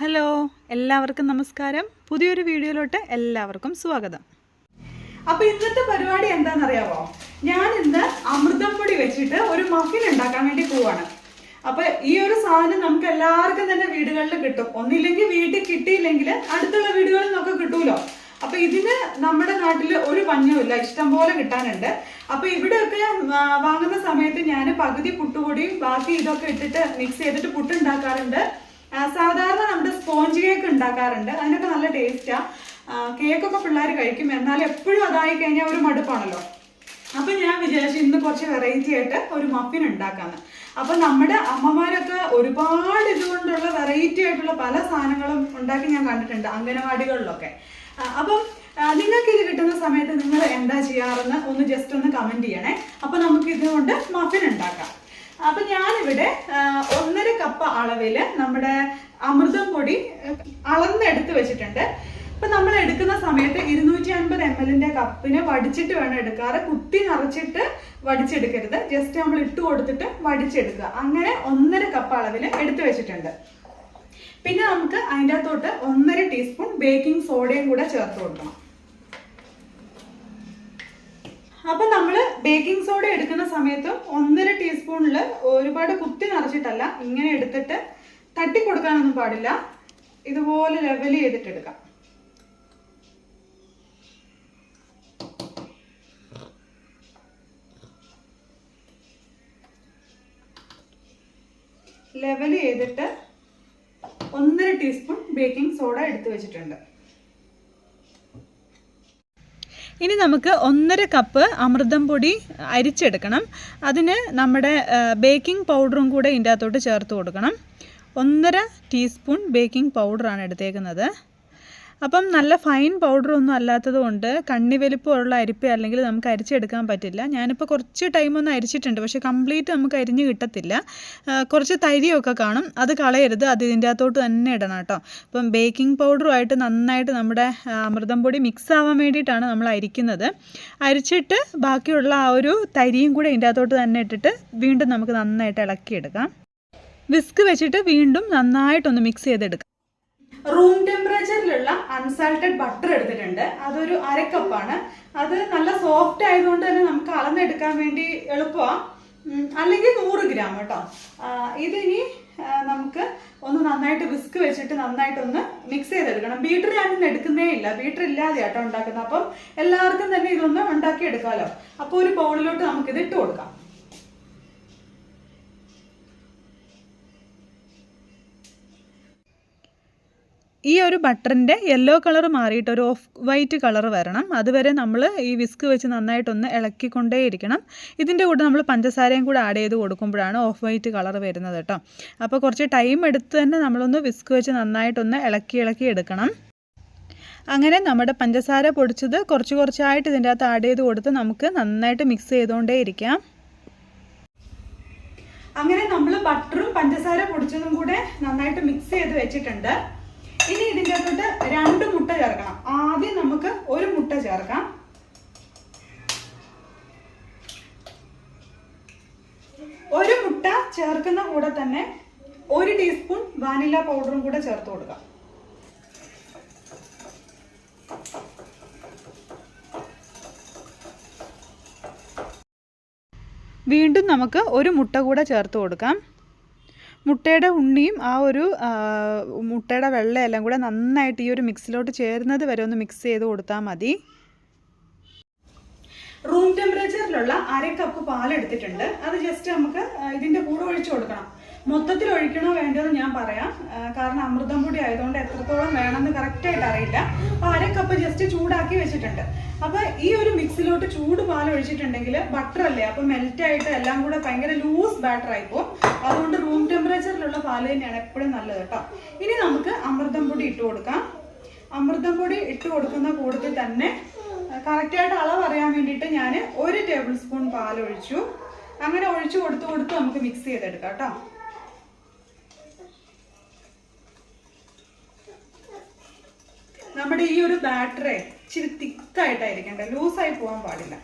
Hello എല്ലാവർക്കും നമസ്കാരം. പുതിയൊരു വീഡിയോയിലോട്ട് എല്ലാവർക്കും സ്വാഗതം. അപ്പൊ ഇന്നത്തെ പരിപാടി എന്താണെന്നറിയാവോ? ഞാൻ ഇന്ന് അമൃതം പൊടി വെച്ചിട്ട് ഒരു മഫിൻ ഉണ്ടാക്കാൻ വേണ്ടി പോവാണ്. അപ്പൊ ഈ ഒരു സാധനം നമുക്ക് എല്ലാവർക്കും തന്നെ വീടുകളിൽ കിട്ടും. ഒന്നില്ലെങ്കിൽ വീട്ടിൽ കിട്ടിയില്ലെങ്കിൽ അടുത്തുള്ള വീടുകളിൽ നിന്നൊക്കെ കിട്ടൂലോ? അപ്പൊ ഇതിന് നമ്മുടെ നാട്ടിൽ ഒരു പഞ്ഞുമില്ല ഇഷ്ടം പോലെ കിട്ടാനുണ്ട്. അപ്പൊ ഇവിടെയൊക്കെ വാങ്ങുന്ന സമയത്ത് ഞാൻ പകുതി പുട്ടുപൊടിയും ബാക്കി ഇതൊക്കെ ഇട്ടിട്ട് മിക്സ് ചെയ്തിട്ട് പുട്ടുണ്ടാക്കാറുണ്ട്. സാധാരണ നമ്മുടെ സ്പോഞ്ച് കേക്ക് ഉണ്ടാക്കാറുണ്ട്. അതിനൊക്കെ നല്ല ടേസ്റ്റാ കേക്കൊക്കെ പിള്ളേർ കഴിക്കും. എന്നാലും എപ്പോഴും അതായി കഴിഞ്ഞാൽ ഒരു മടുപ്പാണല്ലോ. അപ്പൊ ഞാൻ വിചാരിച്ചു ഇന്ന് കുറച്ച് വെറൈറ്റി ആയിട്ട് ഒരു മഫിൻ ഉണ്ടാക്കാന്ന്. അപ്പൊ നമ്മുടെ അമ്മമാരൊക്കെ ഒരുപാട് ഇതുകൊണ്ടുള്ള വെറൈറ്റി ആയിട്ടുള്ള പല സാധനങ്ങളും ഉണ്ടാക്കി ഞാൻ കണ്ടിട്ടുണ്ട് അംഗനവാടികളിലൊക്കെ. അപ്പം നിങ്ങൾക്ക് ഇത് കിട്ടുന്ന സമയത്ത് നിങ്ങൾ എന്താ ചെയ്യാറെന്ന് ഒന്ന് ജസ്റ്റ് ഒന്ന് കമന്റ് ചെയ്യണേ. അപ്പൊ നമുക്ക് ഇതുകൊണ്ട് മഫിൻ ഉണ്ടാക്കാം. അപ്പൊ ഞാനിവിടെ ഒന്നര കപ്പ് അളവിൽ നമ്മുടെ അമൃതം പൊടി അളന്നെടുത്ത് വെച്ചിട്ടുണ്ട്. ഇപ്പൊ നമ്മൾ എടുക്കുന്ന സമയത്ത് ഇരുന്നൂറ്റി അൻപത് എം എല്ലിന്റെ കപ്പിന് വടിച്ചിട്ട് വേണം എടുക്കാറ്. കുത്തി നിറച്ചിട്ട് വടിച്ചെടുക്കരുത്. ജസ്റ്റ് നമ്മൾ ഇട്ട് കൊടുത്തിട്ട് വടിച്ചെടുക്കുക. അങ്ങനെ ഒന്നര കപ്പ് അളവിൽ എടുത്തു വെച്ചിട്ടുണ്ട്. പിന്നെ നമുക്ക് അതിന്റെ അകത്തോട്ട് ഒന്നര ടീസ്പൂൺ ബേക്കിംഗ് സോഡയും കൂടെ ചേർത്ത് കൊടുക്കണം. അപ്പൊ നമ്മൾ ബേക്കിംഗ് സോഡ എടുക്കുന്ന സമയത്ത് ഒന്നര ടീസ്പൂണിൽ ഒരുപാട് കുത്തി നിറച്ചിട്ടല്ല ഇങ്ങനെ എടുത്തിട്ട് തട്ടി കൊടുക്കാനൊന്നും പാടില്ല. ഇതുപോലെ ലെവൽ ചെയ്തിട്ട് എടുക്കാം ലെവൽ ചെയ്തിട്ട് ഒന്നര ടീസ്പൂൺ ബേക്കിംഗ് സോഡ എടുത്തു വെച്ചിട്ടുണ്ട്. ഇനി നമുക്ക് ഒന്നര കപ്പ് അമൃതം പൊടി അരിച്ചെടുക്കണം. അതിന് നമ്മുടെ ബേക്കിംഗ് പൗഡറും കൂടെ ഇതിന്റെ അകത്തോട്ട് ചേർത്ത് കൊടുക്കണം. ഒന്നര ടീസ്പൂൺ ബേക്കിംഗ് പൗഡറാണ് എടുത്തേക്കുന്നത്. അപ്പം നല്ല ഫൈൻ പൗഡറൊന്നും അല്ലാത്തത് കൊണ്ട് കണ്ണി വലിപ്പമുള്ള അരിപ്പ അല്ലെങ്കിൽ നമുക്ക് അരിച്ചെടുക്കാൻ പറ്റില്ല. ഞാനിപ്പോൾ കുറച്ച് ടൈമൊന്നും അരിച്ചിട്ടുണ്ട്. പക്ഷേ കംപ്ലീറ്റ് നമുക്ക് അരിഞ്ഞ് കിട്ടത്തില്ല. കുറച്ച് തരിയൊക്കെ കാണും. അത് കളയരുത്. അത് ഇതിന്റെ അകത്തോട്ട് തന്നെ ഇടണം കേട്ടോ. അപ്പം ബേക്കിംഗ് പൗഡറുമായിട്ട് നന്നായിട്ട് നമ്മുടെ അമൃതം പൊടി മിക്സ് ആവാൻ വേണ്ടിയിട്ടാണ് നമ്മൾ അരിക്കുന്നത്. അരിച്ചിട്ട് ബാക്കിയുള്ള ആ ഒരു തരിയും കൂടെ ഇതിന്റെ അകത്തോട്ട് തന്നെ ഇട്ടിട്ട് വീണ്ടും നമുക്ക് നന്നായിട്ട് ഇളക്കിയെടുക്കാം. വിസ്ക് വെച്ചിട്ട് വീണ്ടും നന്നായിട്ടൊന്ന് മിക്സ് ചെയ്തെടുക്കാം. റൂം ടെമ്പറേച്ചറിലുള്ള അൺസാൾട്ടഡ് ബട്ടർ എടുത്തിട്ടുണ്ട്. അതൊരു അരക്കപ്പാണ്. കപ്പാണ് അത് നല്ല സോഫ്റ്റ് ആയതുകൊണ്ട് തന്നെ നമുക്ക് അളന്നെടുക്കാൻ വേണ്ടി എളുപ്പമാണ് അല്ലെങ്കിൽ നൂറ് ഗ്രാം കേട്ടോ. ഇതിനി നമുക്ക് ഒന്ന് നന്നായിട്ട് വിസ്ക് വെച്ചിട്ട് നന്നായിട്ടൊന്ന് മിക്സ് ചെയ്തെടുക്കണം. ബീറ്റർ ഞാനൊന്നും എടുക്കുന്നേ ഇല്ല. ബീറ്റർ ഇല്ലാതെ കേട്ടോ ഉണ്ടാക്കുന്നത്. അപ്പം എല്ലാവർക്കും തന്നെ ഇതൊന്ന് ഉണ്ടാക്കി എടുക്കാമല്ലോ അപ്പോൾ ഒരു ബൗളിലോട്ട് നമുക്കിത് ഇട്ട് കൊടുക്കാം. ഈ ഒരു ബട്ടറിന്റെ യെല്ലോ കളർ മാറിയിട്ട് ഒരു ഓഫ് വൈറ്റ് കളർ വരണം. അതുവരെ നമ്മൾ ഈ വിസ്ക് വെച്ച് നന്നായിട്ടൊന്ന് ഇളക്കിക്കൊണ്ടേയിരിക്കണം. ഇതിന്റെ കൂടെ നമ്മൾ പഞ്ചസാരയും കൂടെ ആഡ് ചെയ്ത് കൊടുക്കുമ്പോഴാണ് ഓഫ് വൈറ്റ് കളർ വരുന്നത് കേട്ടോ. അപ്പോൾ കുറച്ച് ടൈം എടുത്ത് തന്നെ നമ്മളൊന്ന് വിസ്ക് വെച്ച് നന്നായിട്ടൊന്ന് ഇളക്കി ഇളക്കി എടുക്കണം. അങ്ങനെ നമ്മുടെ പഞ്ചസാര പൊടിച്ചത് കുറച്ച് കുറച്ചായിട്ട് ഇതിന്റെ അകത്ത് ആഡ് ചെയ്ത് കൊടുത്ത് നമുക്ക് നന്നായിട്ട് മിക്സ് ചെയ്തുകൊണ്ടേ ഇരിക്കാം അങ്ങനെ നമ്മൾ ബട്ടറും പഞ്ചസാര പൊടിച്ചതും കൂടെ നന്നായിട്ട് മിക്സ് ചെയ്ത് വെച്ചിട്ടുണ്ട്. ഇനി ഇതിന്റെ അകത്തോട്ട് രണ്ട് മുട്ട ചേർക്കണം. ആദ്യം നമുക്ക് ഒരു മുട്ട ചേർക്കാം. ഒരു മുട്ട ചേർക്കുന്ന കൂടെ തന്നെ ഒരു ടീസ്പൂൺ വാനില പൗഡറും കൂടെ ചേർത്ത് കൊടുക്കാം. വീണ്ടും നമുക്ക് ഒരു മുട്ട കൂടെ ചേർത്ത് കൊടുക്കാം. മുട്ടയുടെ ഉണ്ണിയും ആ ഒരു മുട്ടയുടെ വെള്ളയെല്ലാം കൂടെ നന്നായിട്ട് ഈ ഒരു മിക്സിലോട്ട് ചേരുന്നത് വരെ ഒന്ന് മിക്സ് ചെയ്ത് കൊടുത്താൽ മതി. റൂം ടെമ്പറേച്ചറിലുള്ള അര കപ്പ് പാലെടുത്തിട്ടുണ്ട്. അത് ജസ്റ്റ് നമുക്ക് ഇതിന്റെ കൂടെ ഒഴിച്ചു കൊടുക്കണം. മൊത്തത്തിൽ ഒഴിക്കണോ വേണ്ടതെന്ന് ഞാൻ പറയാം. കാരണം അമൃതം പൊടി ആയതുകൊണ്ട് എത്രത്തോളം വേണമെന്ന് കറക്റ്റായിട്ട് അറിയില്ല. അപ്പോൾ അര കപ്പ് ജസ്റ്റ് ചൂടാക്കി വെച്ചിട്ടുണ്ട്. അപ്പോൾ ഈ ഒരു മിക്സിലോട്ട് ചൂട് പാൽ ഒഴിച്ചിട്ടുണ്ടെങ്കിൽ ബട്ടർ അല്ലേ? അപ്പോൾ മെൽറ്റ് ആയിട്ട് എല്ലാം കൂടെ ഭയങ്കര ലൂസ് ബാറ്റർ ആയിപ്പോ അതുകൊണ്ട് റൂം ടെമ്പറേച്ചറിലുള്ള പാൽ തന്നെയാണ് എപ്പോഴും നല്ലത് കേട്ടോ. ഇനി നമുക്ക് അമൃതം പൊടി ഇട്ട് കൊടുക്കാം. അമൃതം പൊടി ഇട്ട് കൊടുക്കുന്ന കൂട്ടത്തിൽ തന്നെ കറക്റ്റായിട്ട് അളവ് അറിയാൻ വേണ്ടിയിട്ട് ഞാൻ ഒരു ടേബിൾ സ്പൂൺ പാൽ ഒഴിച്ചു അങ്ങനെ ഒഴിച്ചു കൊടുത്തു കൊടുത്ത് നമുക്ക് മിക്സ് ചെയ്തെടുക്കാം കേട്ടോ നമ്മുടെ ഈ ഒരു ബാറ്ററി ഇച്ചിരി തിക്കായിട്ടായിരിക്കണ്ട ലൂസായി പോകാൻ പാടില്ല.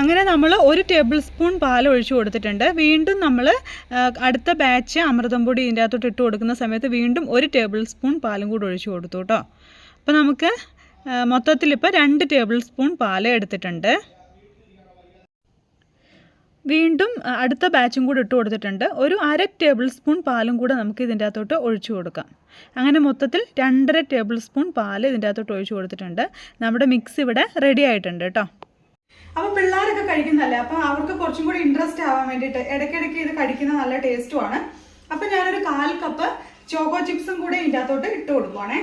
അങ്ങനെ നമ്മൾ ഒരു ടേബിൾ സ്പൂൺ പാൽ ഒഴിച്ചു കൊടുത്തിട്ടുണ്ട്. വീണ്ടും നമ്മൾ അടുത്ത ബാച്ച് അമൃതം പൊടി ഇതിന്റെ അകത്തോട്ട് ഇട്ട് കൊടുക്കുന്ന സമയത്ത് വീണ്ടും ഒരു ടേബിൾ സ്പൂൺ പാലും കൂടി ഒഴിച്ചു കൊടുത്തു കേട്ടോ അപ്പോൾ നമുക്ക് മൊത്തത്തിൽ ഇപ്പോൾ രണ്ട് ടേബിൾ സ്പൂൺ പാൽ എടുത്തിട്ടുണ്ട്. വീണ്ടും അടുത്ത ബാച്ചും കൂടി ഇട്ട് കൊടുത്തിട്ടുണ്ട്. ഒരു അര ടേബിൾ സ്പൂൺ പാലും കൂടെ നമുക്ക് ഇതിന്റെ അകത്തോട്ട് ഒഴിച്ചു കൊടുക്കാം. അങ്ങനെ മൊത്തത്തിൽ രണ്ടര ടേബിൾ സ്പൂൺ പാൽ ഇതിന്റെ അകത്തോട്ട് ഒഴിച്ചു കൊടുത്തിട്ടുണ്ട്. നമ്മുടെ മിക്സ് ഇവിടെ റെഡി ആയിട്ടുണ്ട് കേട്ടോ. അപ്പോൾ പിള്ളേരൊക്കെ കഴിക്കുന്നതല്ലേ? അപ്പോൾ അവർക്ക് കുറച്ചും കൂടി ഇൻട്രസ്റ്റ് ആവാൻ വേണ്ടിയിട്ട് ഇടയ്ക്കിടയ്ക്ക് ഇത് കഴിക്കുന്ന നല്ല ടേസ്റ്റുമാണ് അപ്പോൾ ഞാനൊരു കാൽ കപ്പ് ചോക്കോ ചിപ്സും കൂടെ ഇതിന്റെ അകത്തോട്ട് ഇട്ട് കൊടുക്കുവാണേ.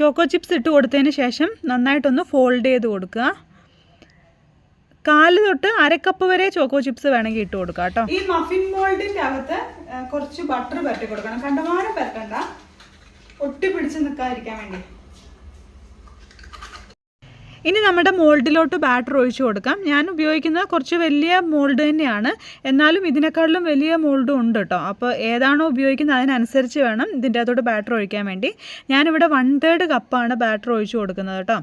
ചോക്കോ ചിപ്സ് ഇട്ട് കൊടുത്തതിന് ശേഷം നന്നായിട്ടൊന്ന് ഫോൾഡ് ചെയ്ത് കൊടുക്കുക. കാൽ തൊട്ട് അരക്കപ്പ് വരെ ചോക്കോ ചിപ്സ് വേണമെങ്കിൽ ഇട്ട് കൊടുക്കുക കേട്ടോ. ഈ മഫിൻ മോൾഡിന്റെ അകത്ത് കുറച്ച് ബട്ടർ പരട്ടി കൊടുക്കണം. കണ്ടമാനം പരട്ടണ്ട ഒട്ടി പിടിച്ച് നിൽക്കാതിരിക്കാൻ വേണ്ടി. ഇനി നമ്മുടെ മോൾഡിലോട്ട് ബാറ്റർ ഒഴിച്ചു കൊടുക്കാം. ഞാൻ ഉപയോഗിക്കുന്നത് കുറച്ച് വലിയ മോൾഡ് തന്നെയാണ്. എന്നാലും ഇതിനേക്കാളിലും വലിയ മോൾഡും ഉണ്ട് കേട്ടോ. അപ്പോൾ ഏതാണോ ഉപയോഗിക്കുന്നത് അതിനനുസരിച്ച് വേണം ഇതിന്റെ അകത്തോട്ട് ബാറ്റർ ഒഴിക്കാൻ വേണ്ടി. ഞാനിവിടെ വൺ തേർഡ് കപ്പാണ് ബാറ്റർ ഒഴിച്ചു കൊടുക്കുന്നത് കേട്ടോ.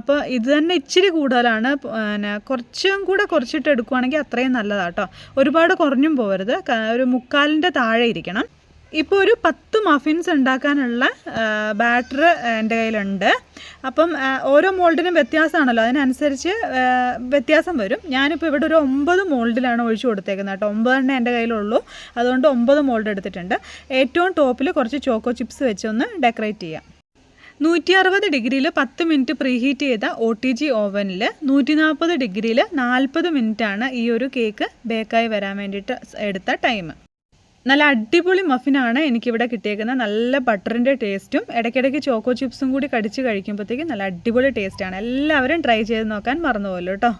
അപ്പോൾ ഇത് തന്നെ ഇച്ചിരി കൂടുതലാണ്. പിന്നെ കുറച്ചും കൂടെ കുറച്ചിട്ട് എടുക്കുവാണെങ്കിൽ അത്രയും നല്ലതാണ് കേട്ടോ. ഒരുപാട് കുറഞ്ഞും പോകരുത് ഒരു മുക്കാലിന്റെ താഴെ ഇരിക്കണം. ഇപ്പോൾ ഒരു പത്ത് മഫിൻസ് ഉണ്ടാക്കാനുള്ള ബാറ്റർ എന്റെ കയ്യിലുണ്ട്. അപ്പം ഓരോ മോൾഡിനും വ്യത്യാസമാണല്ലോ. അതിനനുസരിച്ച് വ്യത്യാസം വരും. ഞാനിപ്പോൾ ഇവിടെ ഒരു ഒമ്പത് മോൾഡിലാണ് ഒഴിച്ചു കൊടുത്തേക്കുന്നത് കേട്ടോ. ഒമ്പത് എണ്ണ എന്റെ കയ്യിലുള്ളൂ. അതുകൊണ്ട് ഒമ്പത് മോൾഡ് എടുത്തിട്ടുണ്ട്. ഏറ്റവും ടോപ്പിൽ കുറച്ച് ചോക്കോ ചിപ്സ് വെച്ചൊന്ന് ഡെക്കറേറ്റ് ചെയ്യാം. നൂറ്റി അറുപത് ഡിഗ്രിയിൽ പത്ത് മിനിറ്റ് പ്രീഹീറ്റ് ചെയ്ത ഒ ടി ജി ഓവനിൽ നൂറ്റി നാൽപ്പത് ഡിഗ്രിയിൽ നാൽപ്പത് മിനിറ്റാണ് ഈ ഒരു കേക്ക് ബേക്കായി വരാൻ വേണ്ടിയിട്ട് എടുത്ത ടൈം നല്ല അടിപൊളി മഫിനാണ് എനിക്കിവിടെ കിട്ടിയേക്കുന്നത്. നല്ല ബട്ടറിന്റെ ടേസ്റ്റും ഇടയ്ക്കിടയ്ക്ക് ചോക്കോ ചിപ്സും കൂടി കടിച്ച് കഴിക്കുമ്പോഴത്തേക്കും നല്ല അടിപൊളി ടേസ്റ്റാണ് എല്ലാവരും ട്രൈ ചെയ്ത് നോക്കാൻ മറന്നുപോകല്ലോ കേട്ടോ